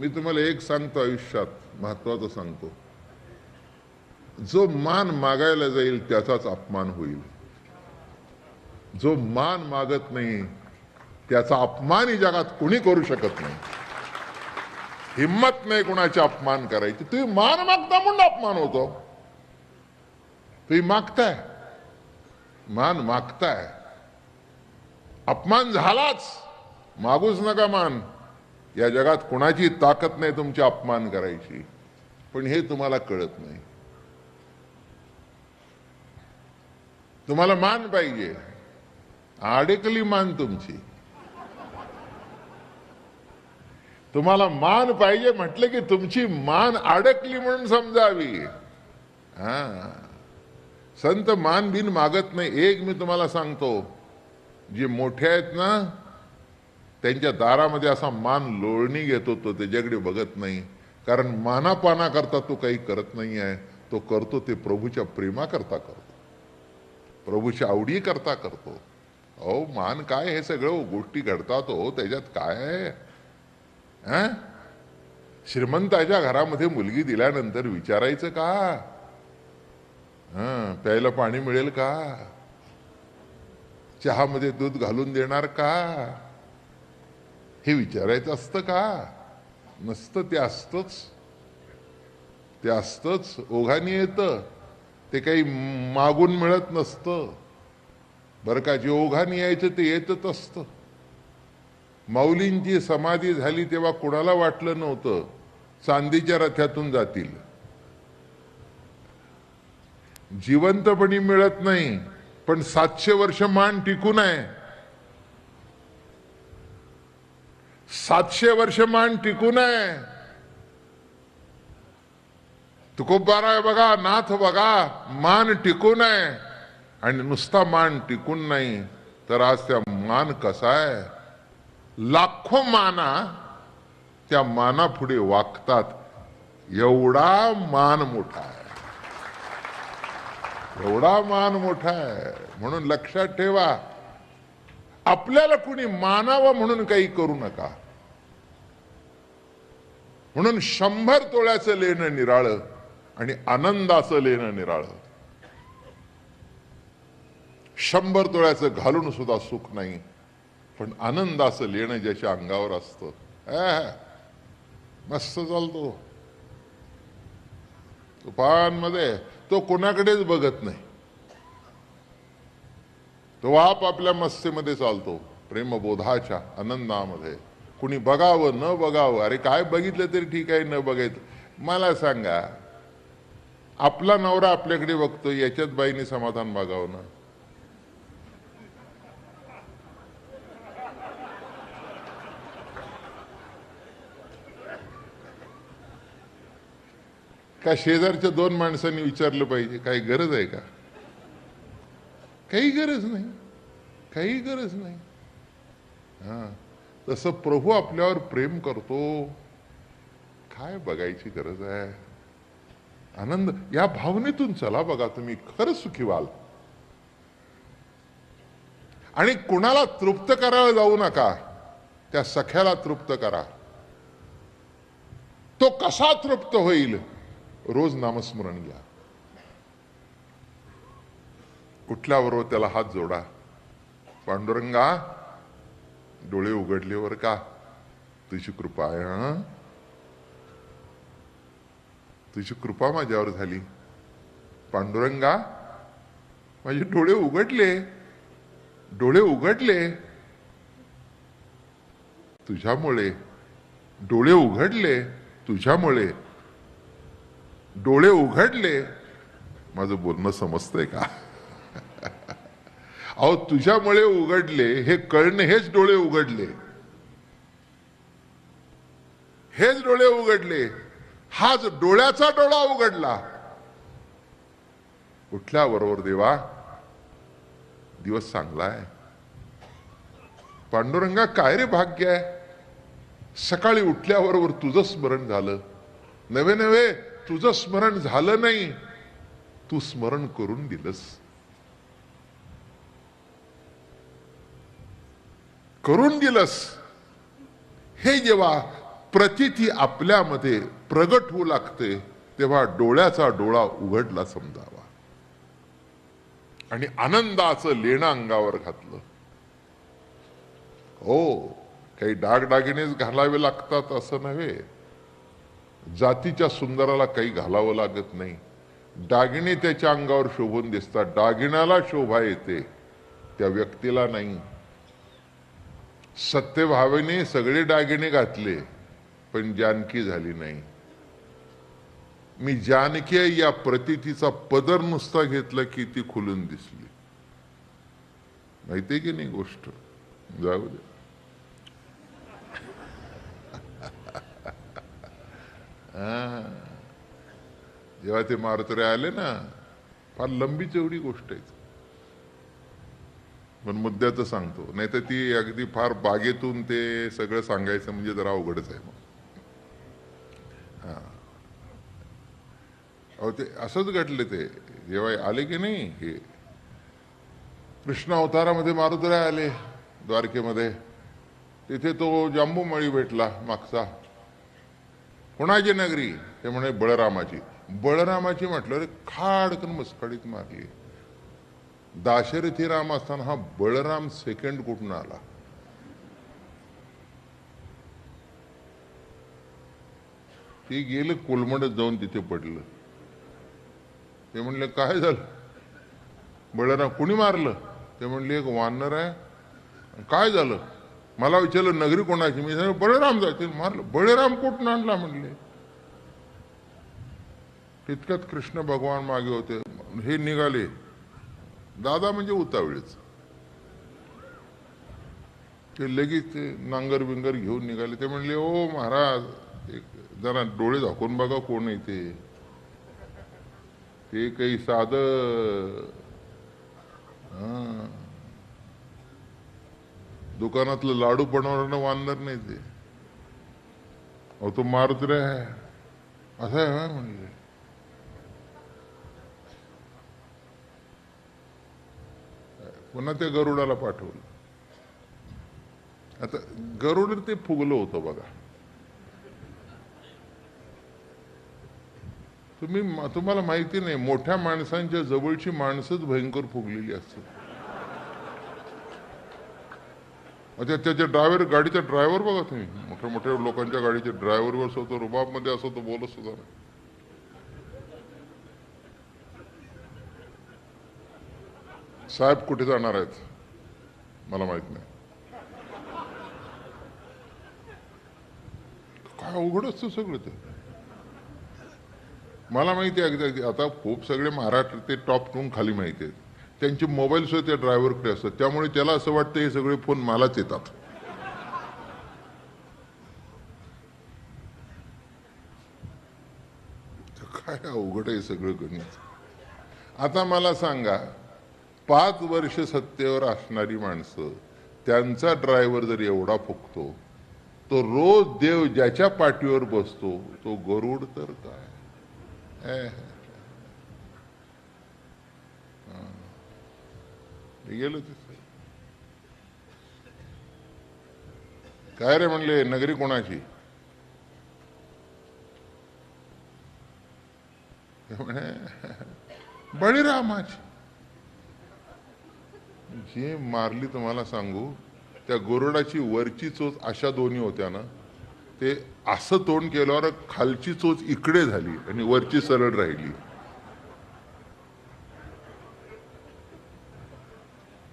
मी तुम्हाला एक सांगतो आयुष्यात महत्वाचं सांगतो. जो मान मागायला जाईल त्याचाच अपमान होईल. जो मान मागत नाही त्याचा अपमानही जगात कुणी करू शकत नाही. हिम्मत नाही कुणाचे अपमान करायची. तुम्ही मान मागता म्हणून अपमान होतो. तुम्ही मागताय. मान मागताय. अपमान झालाच. मागूच नका मान. या जगात कुणाची ताकद नाही तुमची अपमान करायची. पण हे तुम्हाला कळत नाही. तुम्हाला मान पाहिजे. आडेकली मान तुमची. तुम्हाला मान पाहिजे म्हटलं की तुमची मान अडकली म्हणून समजावी. हा. संत मान बिन मागत नाही. एक मी तुम्हाला सांगतो. जे मोठे आहेत ना त्यांच्या दारामध्ये असा मान लोळणी घेतो तो त्याच्याकडे बघत नाही. कारण मानापाना करता तो काही करत नाही आहे. तो करतो ते प्रभूच्या प्रेमा करता. करतो प्रभूच्या आवडी करता. करतो अहो मान काय हे सगळं गोष्टी घडतात हो त्याच्यात काय आहे? श्रीमंताच्या घरामध्ये मुलगी दिल्यानंतर विचारायचं का? हं, प्यायला पाणी मिळेल का? चहामध्ये दूध घालून देणार का? हे विचारायचं असतं का? नसतं ते असतच. ते असतच. ओघाने येतं. ते काही मागून मिळत नसतं. बरं का जे ओघाने यायचं ते येतच असतं. माऊलींची समाधी झाली तेव्हा कुणाला वाटलं नव्हतं? चांदीच्या रथ्यातून जातील. जिवंतपणी मिळत नाही पण सातशे वर्ष मान टिकून आहे. सातशे वर्ष मान टिकून आहे तुकोबारा आहे बघा नाथ बघा मान टिकून आहे आणि नुसता मान टिकून नाही तर आज त्या मान कसा आहे? लाखो माना त्या माना पुढे वागतात. एवढा मान मोठा आहे. एवढा मान मोठा आहे. म्हणून लक्षात ठेवा. आपल्याला कुणी मानावं म्हणून काही करू नका. म्हणून शंभर तोळ्याचं लेणं निराळं आणि आनंदाचं लेणं निराळं. शंभर तोळ्याचं घालून सुद्धा सुख नाही पण आनंदाचं लेणं ज्याच्या अंगावर असतं. मस्त चालतो. तुफानमध्ये तो कोणाकडेच बघत नाही. तो आप आपल्या मस्तीमध्ये चालतो प्रेमबोधाच्या आनंदामध्ये. कुणी बघावं न बघावं. अरे काय बघितलं तरी ठीक आहे न बघायचं. मला सांगा आपला नवरा आपल्याकडे बघतो याच्यात बाईने समाधान मागावं ना? का शेजारच्या दोन माणसांनी विचारलं पाहिजे काही गरज आहे का? काही गरज नाही. काही गरज नाही. हा. तसं प्रभू आपल्यावर प्रेम करतो. काय बघायची गरज आहे? आनंद या भावनेतून चला बघा तुम्ही खरं सुखी व्हाल. आणि कुणाला तृप्त करायला जाऊ नका त्या सख्याला तृप्त करा. तो कसा तृप्त होईल? रोज नामस्मरण घ्या. उठल्याबरोबर त्याला हात जोडा. पांडुरंगा डोळे उघडलेवर का? तुझी कृपा आहे हा? तुझी कृपा माझ्यावर झाली. पांडुरंगा माझे डोळे उघडले. डोळे उघडले. तुझ्यामुळे डोळे उघडले. तुझ्यामुळे डोळे उघडले. माझं बोलणं समजतंय का? अहो तुझ्यामुळे उघडले हे कळणे हेच डोळे उघडले. हेच डोळे उघडले. हाच डोळ्याचा डोळा उघडला. उठल्याबरोबर देवा? दिवस चांगला आहे. पांडुरंगा काय रे भाग्य आहे? सकाळी उठल्याबरोबर तुझं स्मरण झालं. नवे नवे तुझं स्मरण झालं नाही. तू स्मरण करून दिलंस. करून दिलंस. हे जेव्हा प्रतिती आपल्यामध्ये प्रगट होऊ लागते तेव्हा डोळ्याचा डोळा उघडला समजावा. आणि आनंदाचं लेणं अंगावर घातलं. हो काही दागदागिनेच घालावे लागतात असं नव्हे. जातीच्या सुंदराला काही घालावं लागत नाही. दागिने त्याच्या अंगावर शोभून दिसतात. दागिन्याला शोभा येते. त्या व्यक्तीला नाही. सत्यभावेने सगळे दागिने घातले पण जानकी झाली नाही. मी जानकी या प्रतितीचा पदर नुसता घेतला की ती खुलून दिसली. माहिती की नाही गोष्ट? जाऊ दे. जेव्हा ते मारुतरे आले ना फार लंबी जेवढी गोष्ट आहे. पण मुद्द्याचं सांगतो. नाही तर ती अगदी फार बागेतून ते सगळं सांगायचं म्हणजे जरा अवघडच आहे मग. हा. अहो ते असंच घडलं ते. जेव्हा आले की नाही हे? कृष्ण अवतारामध्ये मारुतरे आले द्वारकेमध्ये. तिथे तो जांबूमळी भेटला मागचा. कोणाची नगरी? ते म्हणे बळरामाची. बळरामाची म्हटलं रे खाडकन मस्कडीत मारली. दाशरथी राम असताना हा बळराम सेकंड कुठून आला? ते गेलं कोलमडत जाऊन तिथे पडलं. ते म्हणले काय झालं? बळराम कुणी मारलं? ते म्हणले एक वानर आहे. काय झालं? मला विचारलं नगरी कोणाची? मी सांगितलं बळराम जाते मारलं. बळराम कुठून आणला? म्हणले. तितक्यात कृष्ण भगवान मागे होते. हे निघाले. दादा म्हणजे उतावळीच. ते लगेच ते नांगर बिंगर घेऊन निघाले. ते म्हणले ओ महाराज एक जरा डोळे झाकून बघा कोण आहे ते. ते काही साध दुकानातलं लाडू बनवणं वांधणार नाही ते. अहो तो मारत रे असं आहे म्हणले पुन्हा त्या गरुडाला पाठवलं. आता गरुड ते फुगलं होतं बघा. तुम्ही तुम्हाला माहिती नाही मोठ्या माणसांच्या जवळची माणसंच भयंकर फुगलेली असतात. अच्छा त्याच्या ड्रायव्हर गाडीचा ड्रायव्हर बघा तुम्ही. मोठ्या मोठ्या लोकांच्या गाडीच्या ड्रायव्हरवर स्वतः रुबाबमध्ये असं तो बोलत सुद्धा नाही. साहेब कुठे जाणार आहेत? मला माहीत नाही. काय अवघड असतं सगळं ते. मला माहिती आहे अगदी आता खूप सगळे महाराष्ट्र ते टॉप टून खाली माहिती आहेत. त्यांचे मोबाईल सुद्धा त्या ड्रायव्हरकडे असतात. त्यामुळे त्याला असं वाटतं हे सगळे फोन मलाच येतात. काय अवघड आहे सगळं गणित. आता मला सांगा पाच वर्ष सत्तेवर असणारी माणसं त्यांचा ड्रायव्हर जर एवढा फुकतो तो रोज देव ज्याच्या पाठीवर बसतो तो गरुड तर काय? गेलं ते काय रे म्हणले नगरी कोणाची? बळीरामाची. जे मारली तुम्हाला सांगू त्या गोरडाची वरची चोच अशा दोन्ही होत्या ना ते असं तोंड केल्यावर खालची चोच इकडे झाली आणि वरची सरळ राहिली.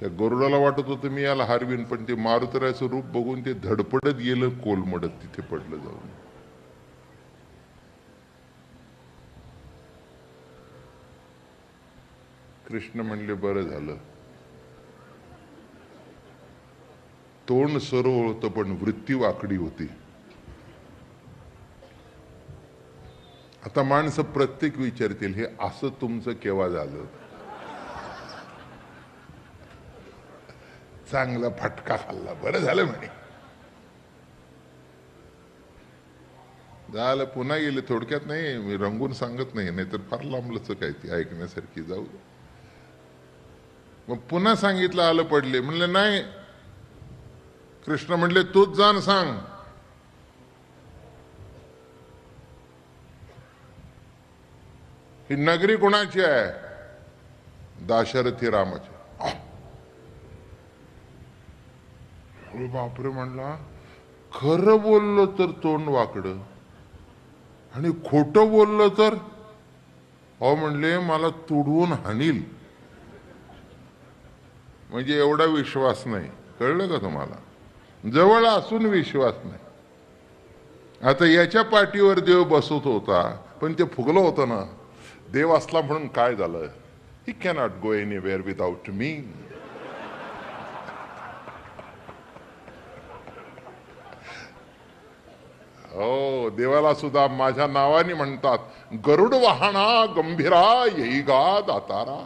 त्या गरुडाला वाटत होतं मी याला हारवीन पण ते मारुतराचं रूप बघून ते धडपडत गेलं कोलमडत तिथे पडलं जाऊन. कृष्ण म्हणले बरं झालं. तोंड सर्व होतं पण वृत्ती वाकडी होती. आता माणसं प्रत्येक विचारतील हे असं तुमचं केव्हा झालं? चांगला फटका खाल्ला. बरं झालं म्हणे. झालं पुन्हा गेले. थोडक्यात नाही मी रंगून सांगत नाही नाहीतर फार लांबलंच काय ती ऐकण्यासारखी जाऊ मग पुन्हा सांगितलं आलं पडले. म्हणलं नाही कृष्ण म्हणले तूच जाण सांग. ही नगरी कोणाची आहे? दाशरथी रामाची. बापरे म्हणला खर बोललं तर तोंड वाकडं आणि खोट बोललं तर अहो म्हणले मला तुडवून हाणील म्हणजे एवढा विश्वास नाही. कळलं का तुम्हाला? जवळ असून विश्वास नाही. आता याच्या पाठीवर देव बसत होता पण ते फुगलं होतं ना. देव असला म्हणून काय झालं? He cannot go anywhere without me हो देवाला सुद्धा माझ्या नावाने म्हणतात गरुड वाहना गंभीरा येई गा दातारा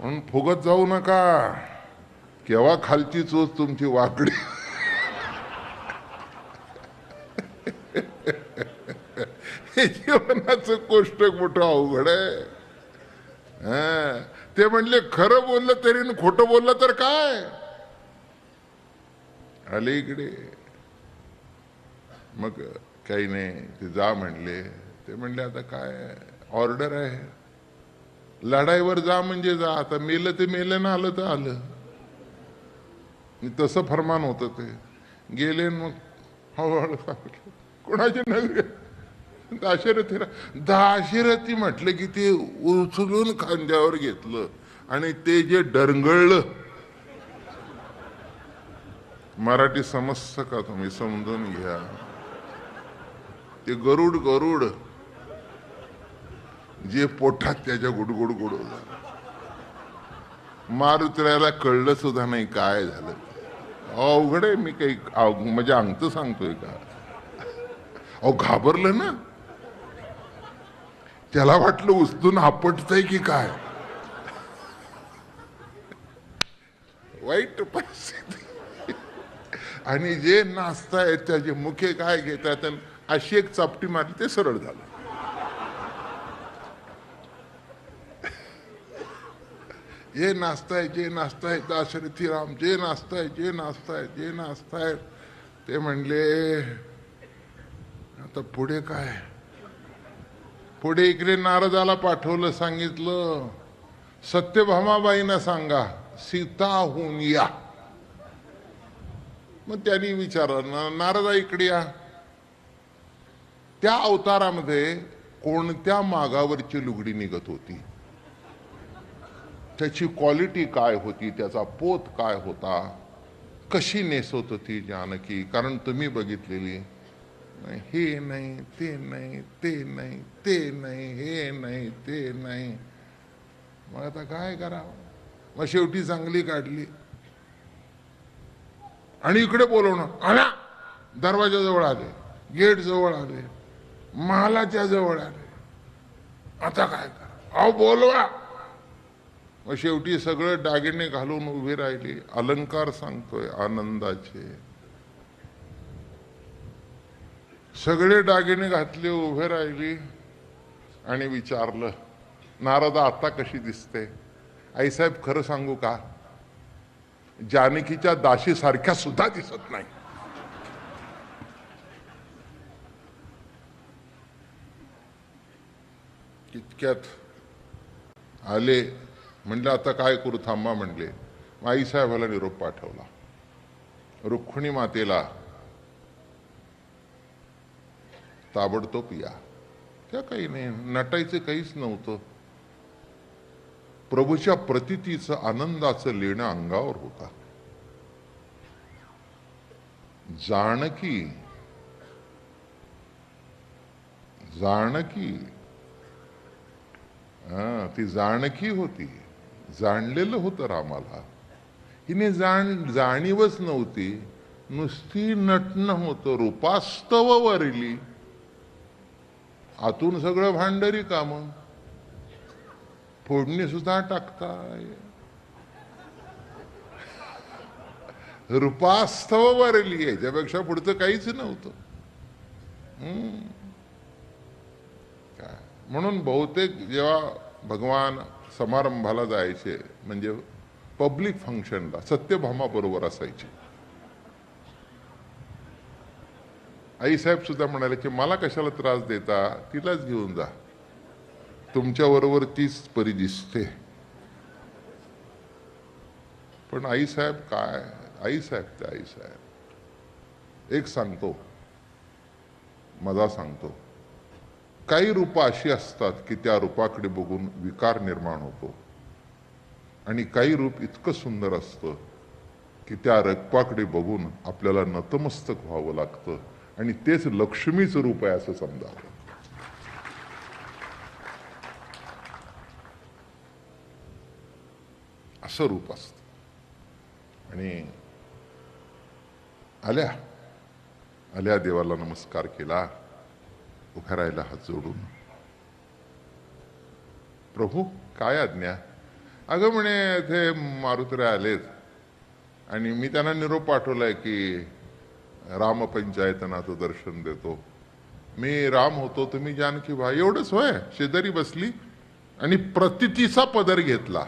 म्हणून फुगत जाऊ नका. केव्हा खालची चोच तुमची वाकडी? हे जीवनाचं कोष्ट मोठं अवघड आहे. ते म्हणले खरं बोललं तरी खोटं बोललं तर काय? आले इकडे. मग काही नाही ते जा म्हणले. ते म्हणले आता काय ऑर्डर आहे? लढाईवर जा म्हणजे जा. आता मेलं ते मेलं ना आलं तर आलं. तसं फरमान होतं ते. गेले मग हळूहळू सांगितलं कोणाची नगरी दाशरथी दाशरथी म्हटलं की ते उचलून खांद्यावर घेतलं आणि ते जे डरंगळलं. मराठी समजतं का तुम्ही? समजून घ्या. ते गरुड गरुड जे पोटात त्याच्या गुडगुड गुडवलं मारुत्र्याला कळलं सुद्धा नाही काय झालं. अवघड आहे मी काही म्हणजे अंगत सांगतोय का? अहो घाबरलं ना? त्याला वाटलं उचलून आपटतय की काय? वाईट परिस्थिती. आणि जे नाचतायत त्याचे मुखे काय घेतात अशी एक चापटी मारली ते सरळ झालं. जे नाचताय जे नाचताय दाशरथी राम जे नाचताय जे नाचताय जे नाचताय ते म्हणले आता पुढे काय? पुढे इकडे नारदाला पाठवलं सांगितलं सत्यभामाबाईंना सांगा सीताहून या. मग त्यांनी विचारलं "ना- नारदा इकडे या. त्या अवतारामध्ये कोणत्या मागावरची लुगडी निघत होती? त्याची क्वालिटी काय होती त्याचा पोत काय होता कशी नेसवत होती जानकी? कारण तुम्ही बघितलेली हे नाही ते नाही ते नाही ते नाही हे नाही ते नाही. मग आता काय करावं? मग शेवटी चांगली काढली. आणि इकडे बोलवणं आला! दरवाजाजवळ आले गेट जवळ आले महालाच्या जवळ आले. आता काय करा अहो बोलवा. मग शेवटी सगळं दागिने घालून उभे राहिले. अलंकार सांगतोय आनंदाचे. सगळे दागिने घातले उभे राहिली आणि विचारलं नारदा आता कशी दिसते? आईसाहेब खरं सांगू का? जानकीच्या दाशी सारख्या सुद्धा दिसत नाही. इतक्यात आले म्हणलं आता काय करू थांबा म्हणले. आईसाहेबाला निरोप पाठवला. रुक्मिणी मातेला ताबडतोब या. त्या काही नाही नटायचं काहीच नव्हतं. प्रभूच्या प्रतितीचं आनंदाचं लेणं अंगावर होता. जानकी जानकी. हा ती जाणकी होती. जाणलेलं होतं रामाला. हिने जाण जाणीवच नव्हती. नुसती नटणं होतं रूपास्तव वरली. आतून सगळं भांडरी काम. फोडणी सुद्धा टाकताय. रूपास्तव वरली याच्यापेक्षा पुढचं काहीच नव्हतं. काय? म्हणून बहुतेक जेव्हा भगवान समारंभाला जायचे म्हणजे पब्लिक फंक्शनला सत्यभामा बरोबर असायचे. आईसाहेब सुद्धा म्हणाले की मला कशाला त्रास देता? तिलाच घेऊन जा. तुमच्या बरोबर तीच परी दिसते. पण आईसाहेब काय? आईसाहेब ते आईसाहेब. एक सांगतो. मजा सांगतो. काही रूपं अशी असतात की त्या रूपाकडे बघून विकार निर्माण होतो. आणि काही रूप इतकं सुंदर असतं की त्या रक्पाकडे बघून आपल्याला नतमस्तक व्हावं लागतं. आणि तेच लक्ष्मीचं रूप आहे असं समजावं असं रूप असत. आणि आल्या. आल्या देवाला नमस्कार केला. उभ्या राहिला हात जोडून प्रभू काय आज्ञा? अगं म्हणे ते मारुतरे आलेत. आणि मी त्यांना निरोप पाठवलाय की रामपंचायतनाचं दर्शन देतो. मी राम होतो तुम्ही जानकी भाई एवढंच होय. शेजारी बसली आणि प्रतितीचा पदर घेतला.